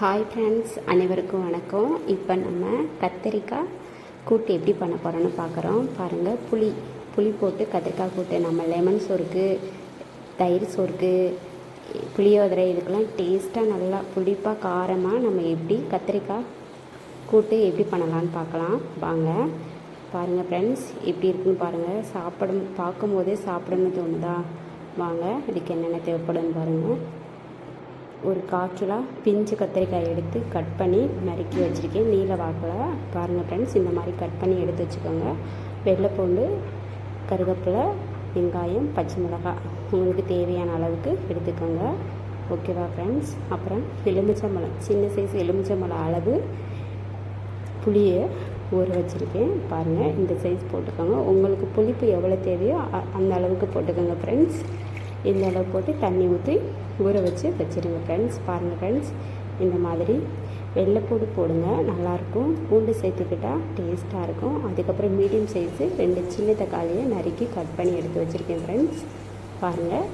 Hi friends அனைவருக்கும் வணக்கம். இப்போ நம்ம கத்தரிக்காய் கூட்டு எப்படி பண்ண போகிறோன்னு பார்க்குறோம். பாருங்கள் புளி. புளி போட்டு கத்திரிக்காய் கூட்டு நம்ம லெமன் சோறுக்கு தயிர் சோறுக்கு புளியோதரை இதுக்கெல்லாம் டேஸ்ட்டாக நல்லா புளிப்பாக காரமாக நம்ம எப்படி கத்திரிக்காய் கூட்டு எப்படி பண்ணலான்னு பார்க்கலாம். வாங்க. பாருங்கள் ஃப்ரெண்ட்ஸ் எப்படி இருக்குன்னு பாருங்கள் சாப்பிடும் பார்க்கும்போதே சாப்பிடணும்னு தோணுதா? வாங்க இதுக்கு என்னென்ன தேவைப்படுன்னு பாருங்கள் ஒரு கால் பிஞ்சு கத்திரிக்காய் எடுத்து கட் பண்ணி நறுக்கி வச்சுருக்கேன். நீல வாக்கில் பாருங்கள் ஃப்ரெண்ட்ஸ் இந்த மாதிரி கட் பண்ணி எடுத்து வச்சுக்கோங்க. வெள்ளைப்பூண்டு கருவேப்பிலை வெங்காயம் பச்சை மிளகாய் உங்களுக்கு தேவையான அளவுக்கு எடுத்துக்கோங்க. ஓகேவா ஃப்ரெண்ட்ஸ் அப்புறம் எலுமிச்சம்பழம் சின்ன சைஸ் எலுமிச்சம்பழம் அளவு புளியை ஊற வச்சுருக்கேன். பாருங்கள் இந்த சைஸ் போட்டுக்கோங்க. உங்களுக்கு புளிப்பு எவ்வளோ தேவையோ அந்த அளவுக்கு போட்டுக்கோங்க ஃப்ரெண்ட்ஸ் இந்த அளவு போட்டு தண்ணி ஊற்றி ஊற வச்சு வச்சுருங்க ஃப்ரெண்ட்ஸ் பாருங்கள் ஃப்ரெண்ட்ஸ் இந்த மாதிரி வெள்ளைப்பூடு போடுங்க. நல்லாயிருக்கும் பூண்டு சேர்த்துக்கிட்டால் டேஸ்ட்டாக இருக்கும். அதுக்கப்புறம் மீடியம் சைஸு ரெண்டு சின்ன தக்காளியை நறுக்கி கட் பண்ணி எடுத்து வச்சுருக்கேன் ஃப்ரெண்ட்ஸ் பாருங்கள்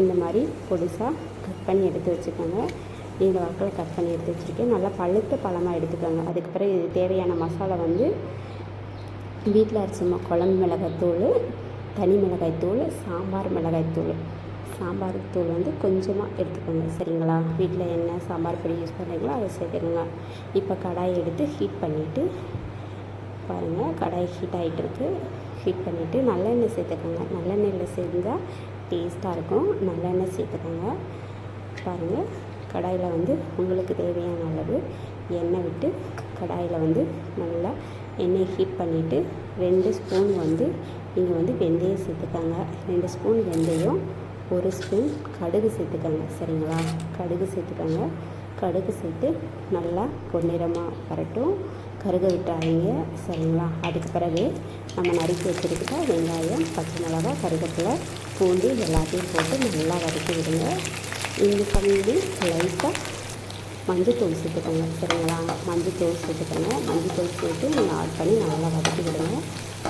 இந்த மாதிரி பொடிசாக கட் பண்ணி எடுத்து வச்சுக்கோங்க. இந்த வாக்கில் கட் பண்ணி எடுத்து வச்சுருக்கேன். நல்லா பழுத்த பழமாக எடுத்துக்கோங்க. அதுக்கப்புறம் இது தேவையான மசாலா வந்து வீட்டில் அரைச்ச குழம்பு குழம்பு மிளகாய்த்தூள் தனி மிளகாய்த்தூள் சாம்பார் மிளகாய்த்தூள். சாம்பார் தூள் வந்து கொஞ்சமாக எடுத்துக்கோங்க. சரிங்களா? வீட்டில் என்ன சாம்பார் பொடி யூஸ் பண்ணுறீங்களோ அதை சேர்த்துக்கோங்க. இப்போ கடாயை எடுத்து ஹீட் பண்ணிவிட்டு பாருங்கள் கடாய் ஹீட் ஆகிட்டு இருக்குது ஹீட் பண்ணிவிட்டு நல்லெண்ணெய் சேர்த்துக்கோங்க. நல்லெண்ணெயில் சேர்ந்தால் டேஸ்ட்டாக இருக்கும். நல்லெண்ணெய் சேர்த்துக்கோங்க. பாருங்கள் கடாயில் வந்து உங்களுக்கு தேவையான அளவு எண்ணெய் விட்டு கடாயில் வந்து நல்லா எண்ணெய் ஹீட் பண்ணிவிட்டு ரெண்டு ஸ்பூன் வந்து நீங்கள் வந்து வெந்தயம் சேர்த்துக்கோங்க. ரெண்டு ஸ்பூன் வெந்தயம். ஒரு ஸ்பூன் கடுகு சேர்த்துக்கோங்க சரிங்களா? கடுகு சேர்த்துக்கோங்க. கடுகு சேர்த்து நல்லா பொன்னிறமாக வரட்டும். கருக விட்டாதீங்க சரிங்களா? அதுக்கு பிறகு நம்ம நறுக்கி வச்சுருக்கிட்ட வெங்காயம் பச்சை மிளகா கருவேப்பிலை பூண்டு எல்லாத்தையும் போட்டு நல்லா வதக்கி விடுங்க. இந்த சமையல் லைட்டாக மஞ்சத்தூள் சேர்த்துக்கோங்க சரிங்களா? மஞ்சத்தூள் சேர்த்துக்கோங்க. மஞ்சத்தூள் சேர்த்து நீங்கள் ஆட் பண்ணி நல்லா வதக்கி விடுங்க.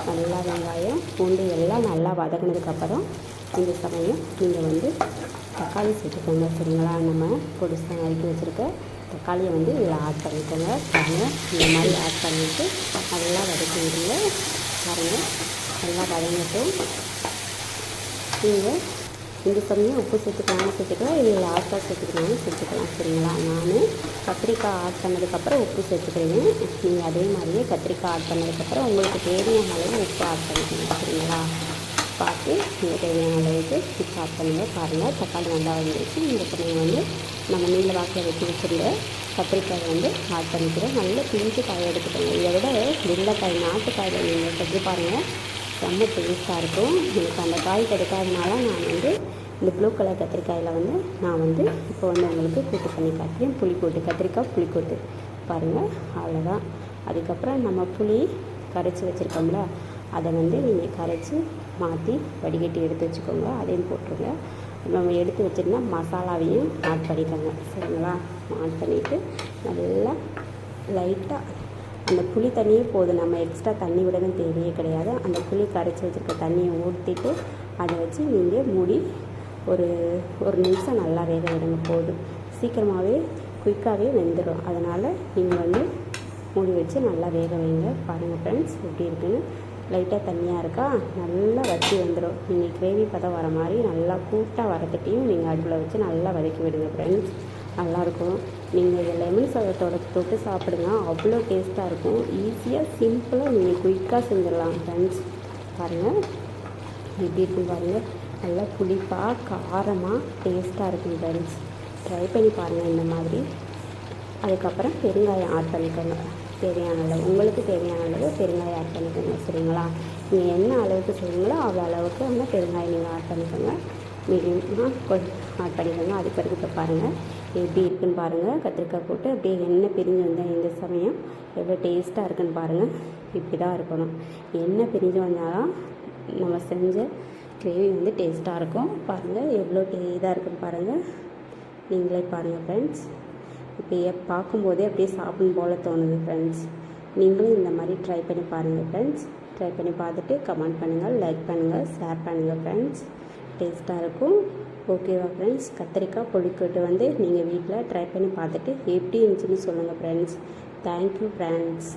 நல்லா வெங்காயம் பூண்டு எல்லாம் நல்லா வதக்கினதுக்கப்புறம் இந்த சமயம் நீங்கள் வந்து தக்காளி சேர்த்துக்கோங்க சரிங்களா? நம்ம பொடிசாக நறுக்கி வச்சுருக்க தக்காளியை வந்து இதில் ஆட் பண்ணிக்கோங்க. பாருங்கள் இந்த மாதிரி ஆட் பண்ணிவிட்டு நல்லா வதக்கி விடுங்க. பாருங்கள் நல்லா வதங்கட்டும் நீங்கள் இந்த சமயம் உப்பு சேர்த்துக்கலாம்னு சேர்த்துக்கலாம். இல்லை லாஸ்ட்டாக சேர்த்துக்கலாம்னு சேர்த்துக்கலாம் சரிங்களா? நான் கத்திரிக்காய் ஆட் பண்ணதுக்கப்புறம் உப்பு சேர்த்துக்கிறேன். நீங்கள் அதே மாதிரியே கத்திரிக்காய் ஆட் பண்ணதுக்கப்புறம் உங்களுக்கு தேவையான அளவு உப்பு ஆட் பண்ணிக்கணும் சரிங்களா? பார்த்து நீங்கள் தேவையான அளவுக்கு உப்பு ஆட் பண்ணுங்கள் பாருங்கள் தக்காளி நல்லா வந்துருச்சு. இந்த சமயம் வந்து நம்ம நீல வாக்கில் வச்சு வச்சுருந்த கத்திரிக்காய் வந்து ஆட் பண்ணிக்கிறோம். நல்ல பிஞ்சு காயை எடுத்துக்கோங்க. இதை விட வெள்ளைக்காய் நாட்டுக்காயில் நீங்கள் செஞ்சு பாருங்கள் ரொம்ப டேஸ்ட்டாக இருக்கும். எனக்கு அந்த காய் கிடைக்காதனால நான் வந்து இந்த ப்ளூ கலர் கத்திரிக்காயில் வந்து நான் வந்து இப்போ வந்து உங்களுக்கு கூட்டு பண்ணி காட்டுறேன். புளி கூட்டு கத்திரிக்காய் புளி கூட்டு. பாருங்கள் அவ்வளோதான் அதுக்கப்புறம் நம்ம புளி கரைச்சி வச்சுருக்கோம்ல அதை வந்து நீங்கள் கரைச்சி மாற்றி வடிகட்டி எடுத்து வச்சுக்கோங்க. அதையும் போட்டுருங்க. நம்ம எடுத்து வச்சுருந்தா மசாலாவையும் ஆட் பண்ணிக்கோங்க. சரிங்களா? ஆட் பண்ணிவிட்டு நல்லா லைட்டாக அந்த புளி தண்ணியே போதும். நம்ம எக்ஸ்ட்ரா தண்ணி விடணும் தேவையே கிடையாது. அந்த புளி கரைச்சி வச்சுருக்க தண்ணியை ஊற்றிட்டு அதை வச்சு நீங்கள் மூடி ஒரு ஒரு நிமிஷம் நல்லா வேக விடுங்க. போதும். சீக்கிரமாகவே குயிக்காகவே வெந்துடும் அதனால் நீங்கள் வந்து மூடி வச்சு நல்லா வேக வைங்க. பாருங்கள் ஃப்ரெண்ட்ஸ் எப்படி இருக்குன்னு. லைட்டாக தண்ணியாக இருக்கா? நல்லா வச்சு வந்துடும் நீங்கள் கிரேவி பதம் வர மாதிரி நல்லா கூட்டாக வரக்கட்டியும் நீங்கள் அடுப்பில் வச்சு நல்லா வதக்கி விடுங்க ஃப்ரெண்ட்ஸ் நல்லாயிருக்கும் நீங்கள் இதை லெமன் சாதத்தோட தொட்டு சாப்பிடுங்க. அவ்வளோ டேஸ்ட்டாக இருக்கும். ஈஸியாக சிம்பிளாக நீங்கள் குயிக்காக செஞ்சிடலாம் ஃப்ரெண்ட்ஸ் பாருங்கள் எப்படி இருக்குன்னு பாருங்கள் நல்லா புளிப்பாக காரமாக டேஸ்ட்டாக இருக்கும் ஃப்ரெண்ட்ஸ் ட்ரை பண்ணி பாருங்கள் இந்த மாதிரி. அதுக்கப்புறம் பெருங்காயம் ஆட் பண்ணிக்கோங்க. தேவையான அளவு. உங்களுக்கு தேவையான அளவு பெருங்காயம் ஆட் பண்ணிக்கோங்க சரிங்களா? நீங்கள் என்ன அளவுக்கு செய்வீங்களோ அவ்வளோ அளவுக்கு வந்து பெருங்காயம் நீங்கள் ஆட் பண்ணிக்கோங்க. மீடியமாக கொஞ்சம் ஆட் பண்ணிக்கோங்க அதுக்கு பிறகு இப்போ பாருங்கள் எப்படி இருக்குன்னு பாருங்கள் கத்திரிக்காய் போட்டு அப்படியே எண்ணெய் பிரிஞ்சு வந்தால் இந்த சமயம் எவ்வளோ டேஸ்ட்டாக இருக்குன்னு பாருங்கள் இப்படி தான் இருக்கணும். எண்ணெய் பிரிஞ்சு வந்தாலும் நம்ம செஞ்ச கிரேவி வந்து டேஸ்ட்டாக இருக்கும். பாருங்கள் எவ்வளோ டே இதாக இருக்குன்னு பாருங்கள் நீங்களே பாருங்கள் ஃப்ரெண்ட்ஸ் இப்போ பார்க்கும்போதே அப்படியே சாப்பிடும் போல் தோணுது ஃப்ரெண்ட்ஸ் நீங்களும் இந்த மாதிரி ட்ரை பண்ணி பாருங்கள் ஃப்ரெண்ட்ஸ் ட்ரை பண்ணி பார்த்துட்டு கமெண்ட் பண்ணுங்கள் லைக் பண்ணுங்கள் ஷேர் பண்ணுங்கள் ஃப்ரெண்ட்ஸ் டேஸ்ட்டாக இருக்கும். ஓகேவா ஃப்ரெண்ட்ஸ் கத்திரிக்காய் புளிக்கூட்டு வந்து நீங்கள் வீட்டில் ட்ரை பண்ணி பார்த்துட்டு எப்படி இருந்துச்சுன்னு சொல்லுங்கள் ஃப்ரெண்ட்ஸ் தேங்க்யூ ஃப்ரெண்ட்ஸ்